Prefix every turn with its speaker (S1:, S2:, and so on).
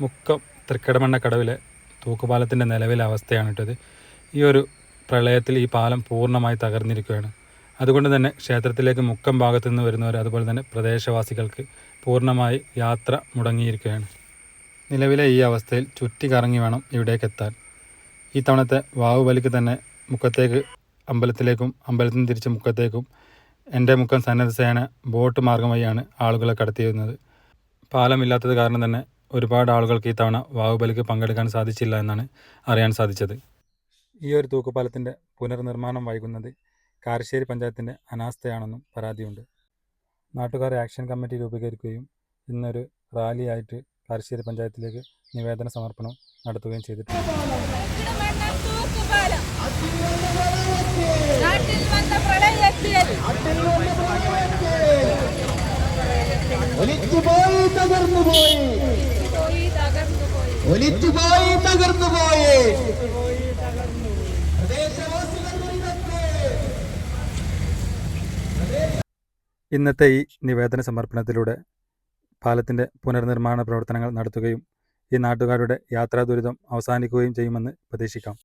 S1: മുക്കം തൃക്കടമണ്ണ കടവിലെ തൂക്കുപാലത്തിന്റെ നിലവിലെ അവസ്ഥയാണ് ഇട്ടത് ഈ ഒരു പ്രളയത്തിൽ ഈ പാലം പൂർണമായി തകർന്നിരിക്കുകയാണ്. അതുകൊണ്ട് തന്നെ ക്ഷേത്രത്തിലേക്ക് മുക്കം ഭാഗത്തു നിന്ന് വരുന്നവർ അതുപോലെ തന്നെ പ്രദേശവാസികൾക്ക് പൂർണമായി യാത്ര മുടങ്ങിയിരിക്കുകയാണ്. നിലവിലെ ഈ അവസ്ഥയിൽ ചുറ്റി കറങ്ങി വേണം ഇവിടേക്ക് എത്താൻ. ഈ തവണത്തെ വാവുബലിക്ക് തന്നെ മുക്കത്തേക്ക് അമ്പലത്തിലേക്കും അമ്പലത്തിൽ നിന്ന് തിരിച്ച് മുക്കത്തേക്കും എന്റെ മുക്കം സന്നദ്ധ സേന ബോട്ട് മാർഗം ആളുകളെ കടത്തിയിരുന്നത് പാലമില്ലാത്തത് കാരണം തന്നെ ഒരുപാട് ആളുകൾക്ക് ഈ തവണ വാവുബലിക്ക് പങ്കെടുക്കാൻ സാധിച്ചില്ല എന്നാണ് അറിയാൻ സാധിച്ചത്. ഈ ഒരു തൂക്കുപാലത്തിന്റെ പുനർനിർമ്മാണം വൈകുന്നത് കാരശ്ശേരി പഞ്ചായത്തിന്റെ അനാസ്ഥയാണെന്നും പരാതിയുണ്ട്. നാട്ടുകാർ ആക്ഷൻ കമ്മിറ്റി രൂപീകരിക്കുകയും ഇന്നൊരു റാലിയായിട്ട് കാരശ്ശേരി പഞ്ചായത്തിലേക്ക് നിവേദന സമർപ്പണം നടത്തുകയും ചെയ്തിട്ടുണ്ട്.
S2: ഒലിച്ചുപോയി തകർന്നുപോയി
S1: ഇന്നത്തെ ഈ നിവേദന സമർപ്പണത്തിലൂടെ പാലത്തിന്റെ പുനർനിർമ്മാണ പ്രവർത്തനങ്ങൾ നടത്തുകയും ഈ നാട്ടുകാരുടെ യാത്രാ ദുരിതം അവസാനിക്കുകയും ചെയ്യുമെന്ന് പ്രതീക്ഷിക്കാം.